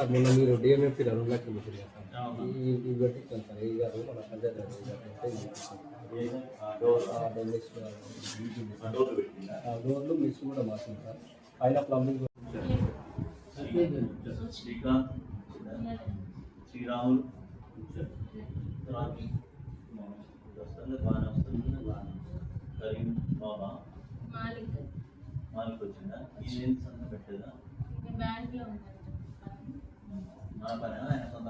Sir మొన్న మీరు రెండు లక్షలు పెట్టారు సార్. ఈ ఈ పెట్టించాను సార్ ఈ గారు మన పంచాయతీ గారు ఈ డోర్లు మిస్ కూడా మార్చింది సార్. పైన ప్లంబింగ్ శ్రీకాంత్ శ్రీరాములు తర్వాత వస్తుంది బాగానే వస్తుంది బాగానే కరీం బాబా. మాలిక్. మాలిక్ వచ్చిందా? ఇదేం సంత పెట్టేదా బ్యాంక్లో ఉంటాను మన పని ఆయన సొంత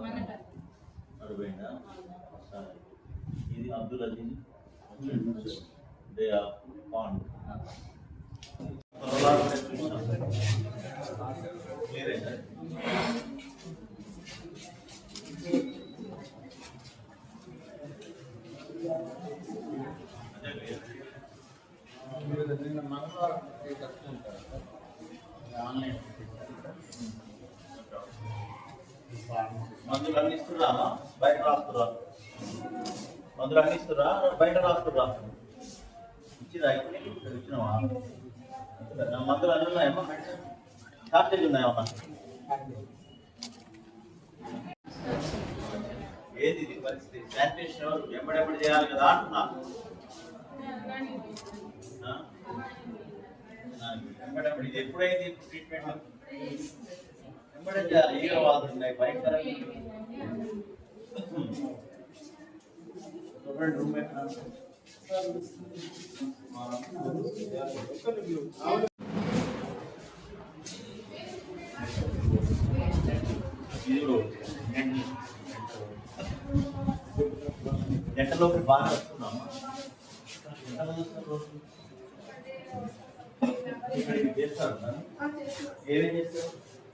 సరే ఇది అబ్దుల్ అజీజ్ దే ఆఫ్ పాండ్ నిన్న మంగళవారం ఆన్లైన్ మందులు అందిస్తున్నా బయట రాస్తురా మందులు అందిస్తురా బయట రాస్తురా ఇచ్చిరా? ఇక్కడ ఇచ్చినావా? మందులు అన్ని ఉన్నాయమ్మా. మెడిసిన్ షార్టేజ్ ఉన్నాయమ్మా. ఏది ఇది పరిస్థితి? శానిటేషన్ ఎవరు? ఎప్పుడెప్పుడు చేయాలి కదా అంటున్నా. ఎప్పుడెప్పుడు ఇది ఎప్పుడైంది ట్రీట్మెంట్ ఉన్నాయి భయంకరంగా చూడండి రూమ్ ఎక్కడ ఇదిగో గంటలోకి బాగా వస్తున్నామా ఎంతలో వస్తున్నారు రోజు? ఇక్కడికి చేస్తారు కదా? ఏమేం చేస్తారు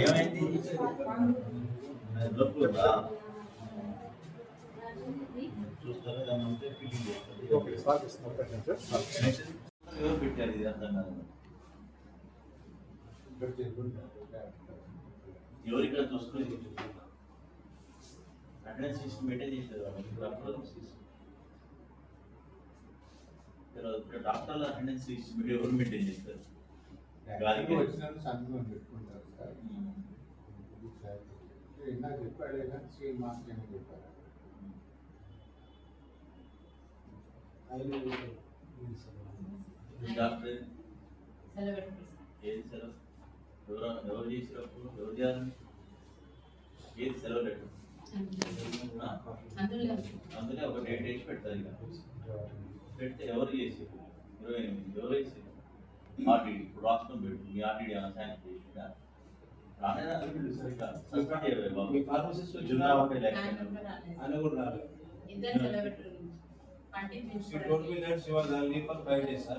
ఏమైంది నొప్పి ఉందా చూస్తారా దాన్ని ఉంటే ఫీలింగ్ చేస్తుంది ఎవరు పెట్టారు ఇది అర్థం కాదు ఎవరు ఇక్కడ చూసుకుని అటెండెన్స్ సిస్టమ్ మెయింటైన్ చేసేది వాళ్ళు ఇప్పుడు అప్రోచ్ సిస్టమ్ డాక్టర్ల అటెండెన్స్ సిస్టమ్ ఎవరు మెయింటైన్ చేస్తారు గాలికి వచ్చిన సంతకం పెట్టుకుంటారు సార్ ఇందాక చెప్పాడు కానీ సీల్ మాస్క్ అని చెప్పారు డాక్టర్ సెలవు పెట్టుకుంటాం ఏది సెలవు ఎవరు ఎవరు చేసినప్పుడు ఎవరు చేయాలి ఏది సెలవు లెటర్ ఆ? అందులో అందుకే ఒక డేట్ వేసి పెడతారు ఇక పెడితే ఎవరు చేసి ఇరవై ఎనిమిది ఎవరు చేసి ఆర్టీడీ ఇప్పుడు రాష్ట్రం పెట్టు మీ ఆర్టీడీ ఏమైనా శాంక్షన్ చేసిందా రానేదా సస్పెండ్ చేయలేదు బాబు మీ ఫార్మసిస్ట్ జున్నా ఒకటి ఆయన లెక్క కూడా రాలేదు. ఆయన కూడా రాలేదు ఇద్దరు సెలవు పెట్టుకుంటాం She told me that she was on leave for five days, sir.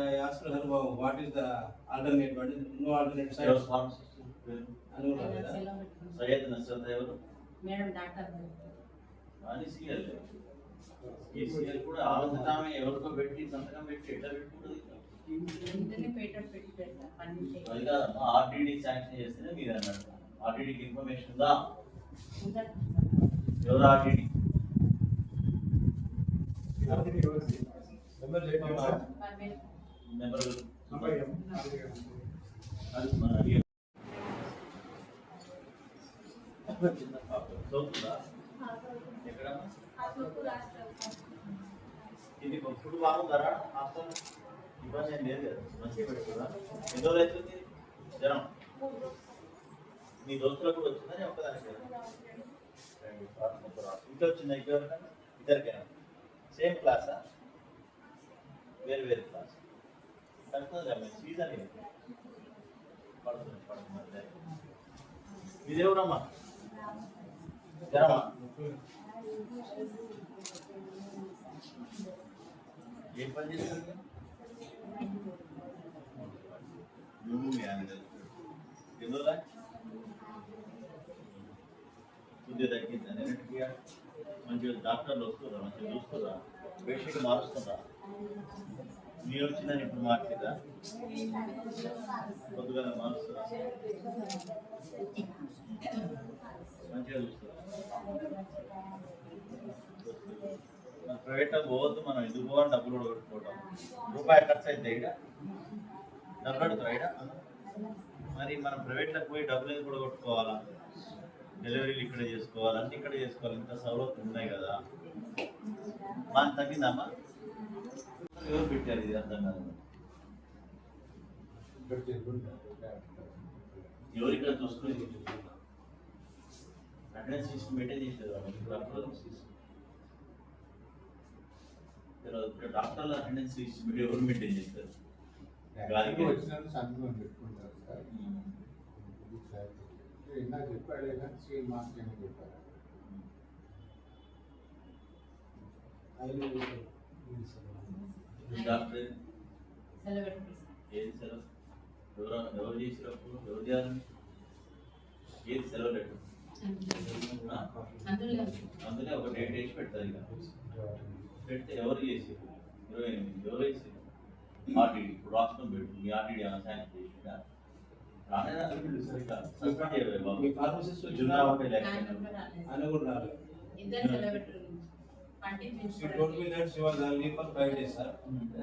I asked her, well, what is the alternate, what is, no alternate ఎవరు side? pharmacist? పేరు? అని కూడా రాలేదా? సెలవు పెట్టుకుంటాం సీఎల్ కూడా ఆలోచన ఎవరికో పెట్టి సంతకం పెట్టి ఎట్లా పెట్టుకుంటుంది? అది కాదమ్మా ఆర్టీడీ శాంక్షన్ చేస్తేనే మీరు అన్నట్టు. ఆర్టీడీకి ఇన్ఫర్మేషన్ ఉందా ఎవరు ఆర్టీడీ? నెంబర్ అది మన చదువుతుందా ఇది ఫుడ్ బాగుందరా హాస్టల్ ఇబ్బంది ఏం లేదు కదా. మంచిగా పెడుతుందా ఎన్ని రోజులు అవుతుంది? జ్వరం. మీ దోస్తులకు కూడా వచ్చిందా? నేను ఒక్కదానికి ఇంట్లో వచ్చిందా ఇద్దరు ఇద్దరికైనా. సేమ్ క్లాసా? వేరు వేరు క్లాస్. కలుగుతుంది సీజన్ పడుతుంది పడుతుంది ఇదేవుడమ్మా జ్వరమా? ఏం పని చేస్తుంది? నువ్వు మీ తెలుసు ఎందువల్ల కొద్దిగా తగ్గింది అన్నిటికీ మంచిగా డాక్టర్లు వస్తురా మంచిగా చూస్తురా బెడ్షీట్ మారుస్తుందా మీరు వచ్చిందని ఇప్పుడు మార్చిదా కొద్దిగా మారుస్తుందా మంచిగా చూస్తురా మన ప్రైవేట్ పోవద్దు మనం ఎందుకు పోవాలి? డబ్బులు కూడా కొట్టుకోవడం రూపాయి ఖర్చు అయితే ఇక్కడ. డబ్బులు అడుగుతారా ఇక్కడ? మరి మనం ప్రైవేట్లకు పోయి డబ్బులు ఎందుకు కూడా కొట్టుకోవాలా? డెలివరీలు ఇక్కడ చేసుకోవాలి అన్ని ఇక్కడ చేసుకోవాలి. ఇంత సౌలభ్యం ఉన్నాయి కదా. మన తగ్గిందమ్మా ఎవరు పెట్టారు ఇది అర్థం కాదు ఎవరు ఇక్కడ చూసుకుని అటెండెన్స్ సిస్టమ్ పెట్టే చేసేది ఇప్పుడు సిస్టమ్. ఇక్కడ డాక్టర్ల అటెండెన్స్ సిస్టమ్ ఎవరు మెయింటైన్ చేస్తారు గాలికి. వచ్చినప్పుడు సంతకం పెట్టుకుంటారు సార్ ఇది సార్. ఇందాక చెప్పాడు కానీ శ్రీ మార్క్ అని చెప్పారు డాక్టర్ సెలవు పెట్టుకుంటాం ఏది సెలవు ఎవరు ఎవరు చేసినప్పుడు ఎవరు చేయాలి ఏది సెలవు లెటర్ ఆ? అందులో అందుకే ఒక డేట్ వేసి పెడతారు ఇక పెడితే ఎవరు చేసారు ఇరవై ఎనిమిది ఎవరు చేసారు ఆర్టీడీ ఇప్పుడు రాష్ట్రం పెట్టు మీ ఆర్టీడీ ఏమైనా శాంక్షన్ చేసిందా రానేదా సస్పెండ్ చేయలేదు మీ బాబు ఫార్మసిస్ట్ జున్నా ఒకటి ఆయన లేకపోతే కూడా రాలేదు. ఆయన కూడా రాలేదు ఇద్దరు సెలవు పెట్టుకుంటాం She told me that she was on leave for five days, sir.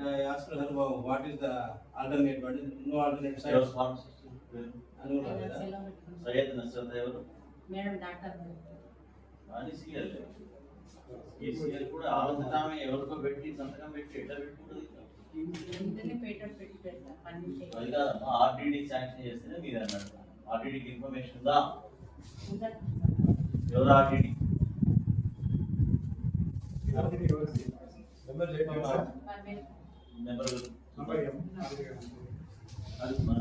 I asked her, well, what is the alternate, what is, no alternate ఎవరు side? pharmacist? పేరు? అని కూడా రాలేదా? సెలవు పెట్టుకుంటాం సయ్యద్ నస్రత్ సీఎల్ కూడా ఆలోచన ఎవరికో పెట్టి సంతకం పెట్టి ఎట్లా పెట్టుకుంటుంది? అది కాదమ్మా ఆర్టీడీ శాంక్షన్ చేస్తేనే మీరు అన్నట్టు ఆర్టీడీకి ఇన్ఫర్మేషన్ ఉందా? ఎవరు ఆర్టీడీ నెంబర్ పెట్టుకుంటాం అది మన